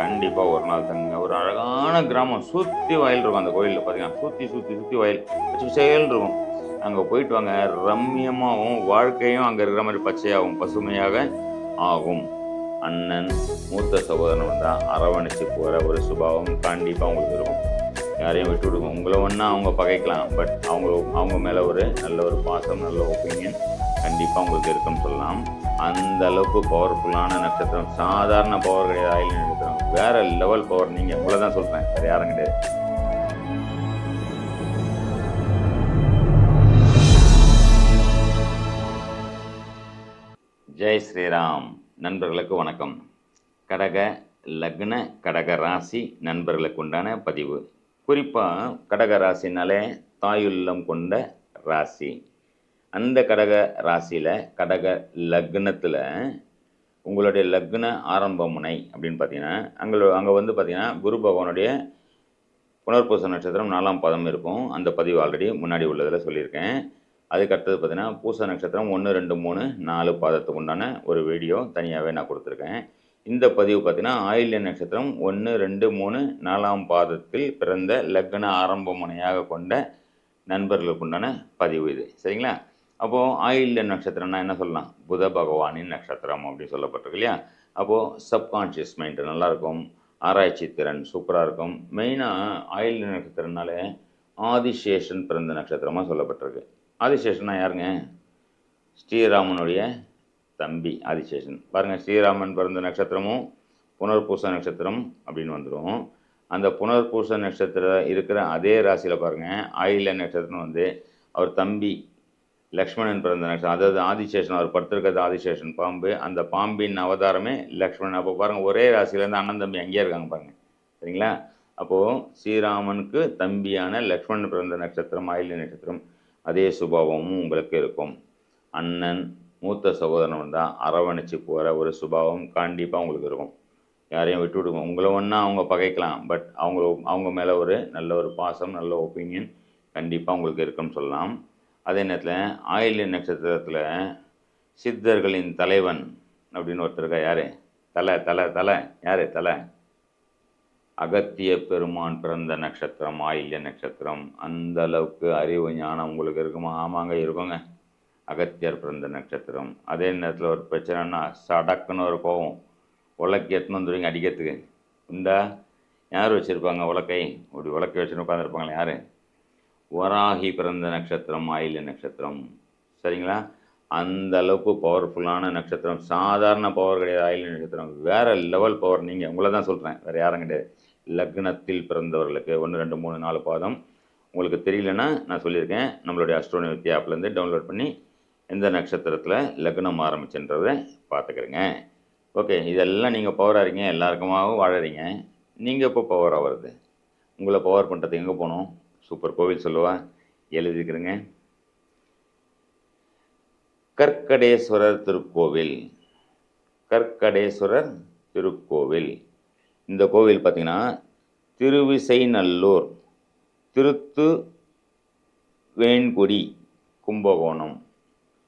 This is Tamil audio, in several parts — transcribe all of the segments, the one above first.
கண்டிப்பாக ஒரு நாள் தங்குங்க. ஒரு அழகான கிராமம். சுற்றி வயல் இருக்கும் அந்த கோயிலில் பார்த்தீங்கன்னா சுற்றி சுற்றி சுற்றி வயல். பச்சை செயல் இருக்கும். அங்கே போயிட்டு வாங்க. ரம்மியமாகவும் வாழ்க்கையும் அங்கே இருக்கிற மாதிரி பச்சையாகவும் பசுமையாக ஆகும். அண்ணன் மூத்த சகோதரன் வந்தால் அரவணைச்சு போகிற ஒரு சுபாவம் கண்டிப்பாக உங்களுக்கு இருக்கும். யாரையும் விட்டு விடுங்க. உங்களை ஒன்றா அவங்க பகைக்கலாம். பட் அவங்க அவங்க மேலே ஒரு நல்ல ஒரு பாசம் நல்ல ஒப்பீனியன் கண்டிப்பாக உங்களுக்கு இருக்குன்னு சொல்லலாம். அந்த அளவுக்கு பவர்ஃபுல்லான நட்சத்திரம். சாதாரண பவர் கிடையாது ஆயில் நட்சத்திரம். வேற லெவல் பவர் நீங்கள் உங்களை தான் சொல்கிறேன் வேறு யாரும் கிடையாது. ஜெய் ஸ்ரீராம். நண்பர்களுக்கு வணக்கம். கடக லக்ன கடக ராசி நண்பர்களுக்கு உண்டான பதிவு. குறிப்பாக கடக ராசினாலே தாயுள்ளம் கொண்ட ராசி. அந்த கடக ராசியில் கடக லக்னத்தில் உங்களுடைய லக்ன ஆரம்ப முனை அப்படின்னு பார்த்தீங்கன்னா அங்கே அங்கே வந்து பார்த்தீங்கன்னா குரு பகவானுடைய புனர்பூச நட்சத்திரம் நாலாம் பதம் இருக்கும். அந்த பதிவு ஆல்ரெடி முன்னாடி உள்ளதில் சொல்லியிருக்கேன். அதுக்கு அடுத்தது பார்த்தீங்கன்னா பூச நட்சத்திரம் ஒன்று ரெண்டு மூணு நாலு பாதத்துக்கு உண்டான ஒரு வீடியோ தனியாகவே நான் கொடுத்துருக்கேன். இந்த பதிவு பார்த்தீங்கன்னா ஆயில்ய நட்சத்திரம் ஒன்று ரெண்டு மூணு நாலாம் பாதத்தில் பிறந்த லக்ன ஆரம்ப முனையாக கொண்ட நண்பர்களுக்கு உண்டான பதிவு இது. சரிங்களா? அப்போது ஆயில்ய நட்சத்திரம்னா என்ன சொல்லலாம்? புத பகவானின் நட்சத்திரம் அப்படின்னு சொல்லப்பட்டிருக்கு இல்லையா? அப்போது சப்கான்ஷியஸ் மைண்டு நல்லாயிருக்கும் ஆராய்ச்சி திறன் சூப்பராக இருக்கும். மெயினாக ஆயில்ய நட்சத்திரம்னாலே ஆதிசேஷன் பிறந்த நட்சத்திரமாக சொல்லப்பட்டிருக்கு. ஆதிசேஷன்னா யாருங்க? ஸ்ரீராமனுடைய தம்பி ஆதிசேஷன். பாருங்கள் ஸ்ரீராமன் பிறந்த நட்சத்திரமும் புனர்பூச நட்சத்திரம் அப்படின்னு வந்துடும் அந்த புனர்பூச நட்சத்திரம் இருக்கிற அதே ராசியில் பாருங்கள் ஆயில்ய நட்சத்திரம் வந்து அவர் தம்பி லக்ஷ்மணன் பிறந்த நட்சத்திரம் அதாவது ஆதிசேஷன் அவர் படுத்திருக்கிறது ஆதிசேஷன் பாம்பு. அந்த பாம்பின் அவதாரமே லக்ஷ்மணன். அப்போ பாருங்கள் ஒரே ராசியிலேருந்து அண்ணன் தம்பி அங்கேயே இருக்காங்க பாருங்கள் சரிங்களா? அப்போது ஸ்ரீராமனுக்கு தம்பியான லக்ஷ்மணன் பிறந்த நட்சத்திரம் ஆயில்ய நட்சத்திரம். அதே சுபாவமும் உங்களுக்கு இருக்கும். அண்ணன் மூத்த சகோதரன் வந்தால் அரவணைச்சு போகிற ஒரு சுபாவம் கண்டிப்பாக உங்களுக்கு இருக்கும். யாரையும் விட்டு விடுங்க. உங்களை ஒன்றா அவங்க பகைக்கலாம். பட் அவங்க அவங்க மேலே ஒரு நல்ல ஒரு பாசம் நல்ல ஒப்பீனியன் கண்டிப்பாக உங்களுக்கு இருக்குன்னு சொல்லலாம். அதே நேரத்தில் ஆயில்ய நட்சத்திரத்தில் சித்தர்களின் தலைவன் அப்படின்னு ஒருத்தர் இருக்கா யார்? தலை தலை தலை. யார்? தலை. அகத்திய பெருமான் பிறந்த நட்சத்திரம் ஆயில்ய நட்சத்திரம். அந்த அளவுக்கு அறிவு ஞானம் உங்களுக்கு இருக்குமா? ஆமாங்க இருக்குங்க. அகத்தியர் பிறந்த நட்சத்திரம். அதே நேரத்தில் ஒரு பிரச்சனைனா சடக்குன்னு ஒரு கோவம். உலக்கி எத்தனை வந்துடுவீங்க அடிக்கிறதுக்கு. உண்டா? யார் வச்சுருப்பாங்க உலக்கை? இப்படி உலக்கை வச்சுன்னு உட்காந்துருப்பாங்களே யார்? வராகி பிறந்த நட்சத்திரம் ஆயில்ய நட்சத்திரம். சரிங்களா? அந்த அளவுக்கு பவர்ஃபுல்லான நட்சத்திரம். சாதாரண பவர் கிடையாது ஆயில்ய நட்சத்திரம். வேறு லெவல் பவர் நீங்கள் உங்களை தான் சொல்கிறேன் வேறு யாரும் கிடையாது. லக்னத்தில் பிறந்தவர்களுக்கு ஒன்று ரெண்டு மூணு நாலு பாதம். உங்களுக்கு தெரியலன்னா நான் சொல்லியிருக்கேன். நம்மளுடைய அஸ்ட்ரோனி வித்யா ஆப்லேருந்து டவுன்லோட் பண்ணி எந்த நட்சத்திரத்தில் லக்னம் ஆரம்பிச்சுன்றதை பார்த்துக்கிறேங்க. ஓகே இதெல்லாம் நீங்கள் பவராக இருக்கீங்க. எல்லாருக்குமாகவும் வாழறீங்க. நீங்கள் இப்போ பவராக வருது? உங்களை பவர் பண்ணுறதுக்கு எங்கே போகணும் சூப்பர் கோவில் சொல்லுவா. எழுதிக்கிறேங்க கற்கடேஸ்வரர் திருக்கோவில். கற்கடேஸ்வரர் திருக்கோவில். இந்த கோவில் பார்த்திங்கன்னா திருவிசைநல்லூர் திருத்து வேண்குடி கும்பகோணம்.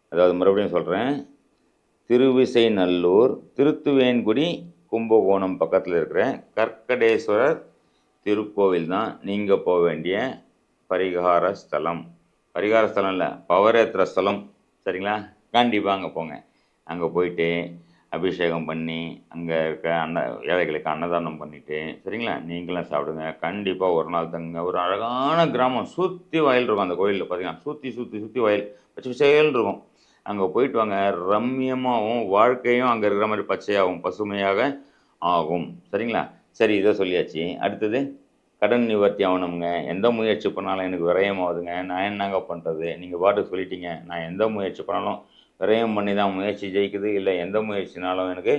அதாவது மறுபடியும் சொல்கிறேன் திருவிசைநல்லூர் திருத்துவேன்குடி கும்பகோணம் பக்கத்தில் இருக்கிற கற்கடேஸ்வரர் திருக்கோவில் தான் நீங்கள் போக வேண்டிய பரிகார ஸ்தலம். பரிகார ஸ்தலம் இல்லை பவரேத்திர ஸ்தலம். சரிங்களா? கண்டிப்பாக அங்கே போங்க. அங்கே போயிட்டு அபிஷேகம் பண்ணி அங்கே இருக்க அன்ன ஏழைகளுக்கு அன்னதானம் பண்ணிவிட்டு சரிங்களா? நீங்களும் சாப்பிடுங்க. கண்டிப்பாக ஒரு நாள் தங்க ஒரு அழகான கிராமம் சுற்றி வயல் இருக்கும் அந்த கோயிலில் பார்த்தீங்கன்னா சுற்றி சுற்றி சுற்றி வயல் பச்சை பச்சையல் இருக்கும். அங்கே போயிட்டு வாங்க. ரம்மியமாகவும் வாழ்க்கையும் அங்கே இருக்கிற மாதிரி பச்சையாகவும் பசுமையாக ஆகும். சரிங்களா? சரி இதை சொல்லியாச்சு. அடுத்தது கடன் நிவர்த்தி ஆகணுங்க எந்த முயற்சி பண்ணாலும் எனக்கு விரயம் ஆகுதுங்க. நான் என்னங்க பண்ணுறது நீங்கள் பாட்டுக்கு சொல்லிட்டீங்க. நான் எந்த முயற்சி பண்ணாலும் விரயம் பண்ணி தான் முயற்சி ஜெயிக்குது. இல்லை எந்த முயற்சினாலும் எனக்கு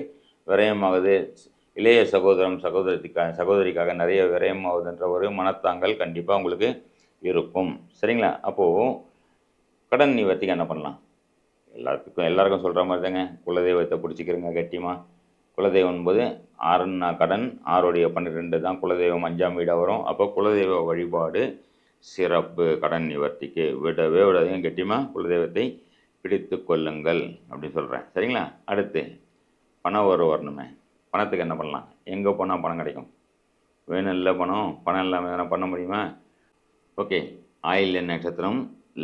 விரயமாகுது இளைய சகோதரம் சகோதரிக்காக சகோதரிக்காக நிறைய விரயம் ஆகுதுன்ற ஒரு மனத்தாங்கல் கண்டிப்பாக உங்களுக்கு இருக்கும். சரிங்களா? அப்போது கடன் நிவர்த்திக்கு என்ன பண்ணலாம்? எல்லாத்துக்கும் எல்லாருக்கும் சொல்கிற மாதிரி தாங்க குலதெய்வத்தை பிடிச்சிக்கிறங்க கட்டியமாக குலதெய்வம் என்பது ஆறுன்னா கடன் ஆறுடைய பன்னிரெண்டு தான் குலதெய்வம் அஞ்சாம் வீடாக வரும். அப்போ குலதெய்வ வழிபாடு சிறப்பு கடன் நிவர்த்திக்கு விடவே விடாதையும் கெட்டியமாக குலதெய்வத்தை பிடித்து கொள்ளுங்கள் அப்படின்னு சொல்கிறேன் சரிங்களா? அடுத்து பணம் வரும் வரணுமே. பணத்துக்கு என்ன பண்ணலாம்? எங்கே போனால் பணம் கிடைக்கும்? வேணும் இல்லை பணம்? பணம் இல்லாமல் எதனா பண்ண முடியுமா? ஓகே. ஆயில் நட்சத்திரம்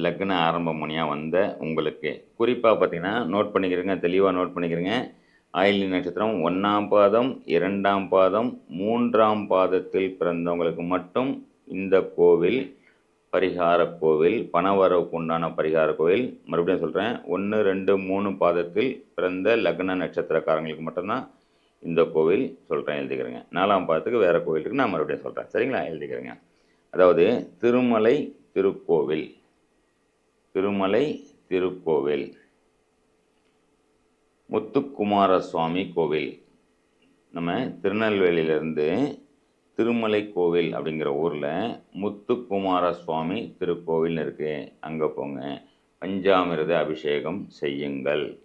லக்ன ஆரம்ப முனியாக வந்த உங்களுக்கு. குறிப்பாக பார்த்தீங்கன்னா நோட் பண்ணிக்கிறேங்க. தெளிவாக நோட் பண்ணிக்கிறேங்க. ஆயிலி நட்சத்திரம் ஒன்றாம் பாதம் இரண்டாம் பாதம் மூன்றாம் பாதத்தில் பிறந்தவங்களுக்கு மட்டும் இந்த கோவில் பரிகார கோவில் பணவரவுக்கு உண்டான பரிகார கோவில். மறுபடியும் சொல்கிறேன் ஒன்று ரெண்டு மூணு பாதத்தில் பிறந்த லக்ன நட்சத்திரக்காரங்களுக்கு மட்டும்தான் இந்த கோவில் சொல்கிறேன் எழுதிக்கிறேங்க. நாலாம் பாதத்துக்கு வேறு கோவில் இருக்குது நான் மறுபடியும் சொல்கிறேன் சரிங்களா? எழுதிக்கிறேங்க. அதாவது திருமலை திருக்கோவில். திருமலை திருக்கோவில். முத்துக்குமார சுவாமி கோவில். நம்ம திருநெல்வேலியிலேருந்து திருமலை கோவில் அப்படிங்கிற ஊரில் முத்துக்குமார சுவாமி திருக்கோவில்னு இருக்குது அங்கே போங்க. பஞ்சாமிரத அபிஷேகம் செய்யுங்கள்.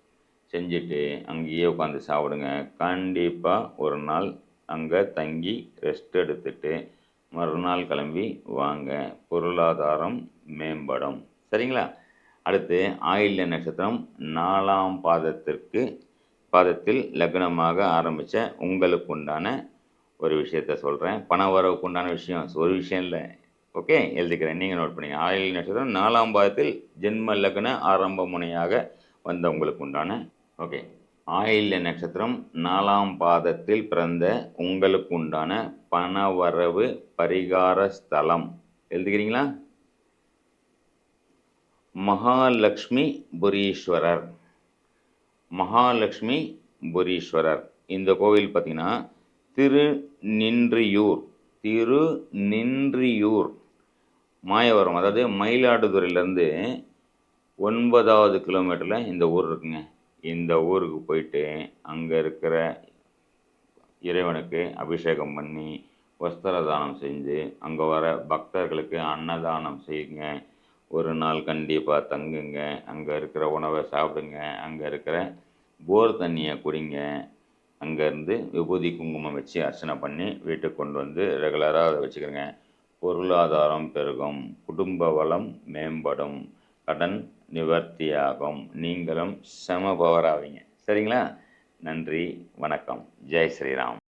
செஞ்சுட்டு அங்கேயே உட்காந்து சாப்பிடுங்க. கண்டிப்பாக ஒரு நாள் அங்கே தங்கி ரெஸ்ட் எடுத்துட்டு மறுநாள் கிளம்பி வாங்க. பொருளாதாரம் மேம்படும். சரிங்களா? அடுத்து ஆயில்ய நட்சத்திரம் நாலாம் பாதத்திற்கு பாதத்தில் லக்னமாக ஆரம்பித்த உங்களுக்கு உண்டான ஒரு விஷயத்த சொல்கிறேன் பண வரவுக்கு உண்டான விஷயம் ஒரு விஷயம் இல்லை. ஓகே? எழுதிக்கிறேன். நீங்கள் நோட் பண்ணி ஆயில் நட்சத்திரம் நாலாம் பாதத்தில் ஜென்ம லக்ன ஆரம்ப முனையாக வந்தவங்களுக்கு உண்டான ஓகே. ஆயில்ய நட்சத்திரம் நாலாம் பாதத்தில் பிறந்த உங்களுக்கு உண்டான பணவரவு பரிகார ஸ்தலம். எழுதுக்கிறீங்களா? மகாலட்சுமி புரீஸ்வரர். மகாலட்சுமி புரீஸ்வரர். இந்த கோவில் பார்த்திங்கன்னா திரு நின்றியூர் திரு நின்றியூர் மாயவரம். அதாவது மயிலாடுதுறையிலேருந்து ஒன்பதாவது கிலோமீட்டரில் இந்த ஊர் இருக்குங்க. இந்த ஊருக்கு போயிட்டு அங்கே இருக்கிற இறைவனுக்கு அபிஷேகம் பண்ணி வஸ்திர தானம் செஞ்சு அங்கே வர பக்தர்களுக்கு அன்னதானம் செய்யுங்க. ஒரு நாள் கண்டிப்பாக தங்குங்க. அங்கே இருக்கிற உணவை சாப்பிடுங்க. அங்கே இருக்கிற போர் தண்ணியை குடிங்க. அங்கேருந்து விபூதி குங்குமம் வச்சு அர்ச்சனை பண்ணி வீட்டுக்கு கொண்டு வந்து ரெகுலராக அதை வச்சுக்கிறேங்க. பொருளாதாரம் பெருகும். குடும்ப வளம் மேம்படும். கடன் நிவர்த்தியாகும். நீங்களும் செம பவர் ஆவீங்க. சரிங்களா? நன்றி. வணக்கம். ஜெய் ஸ்ரீராம்.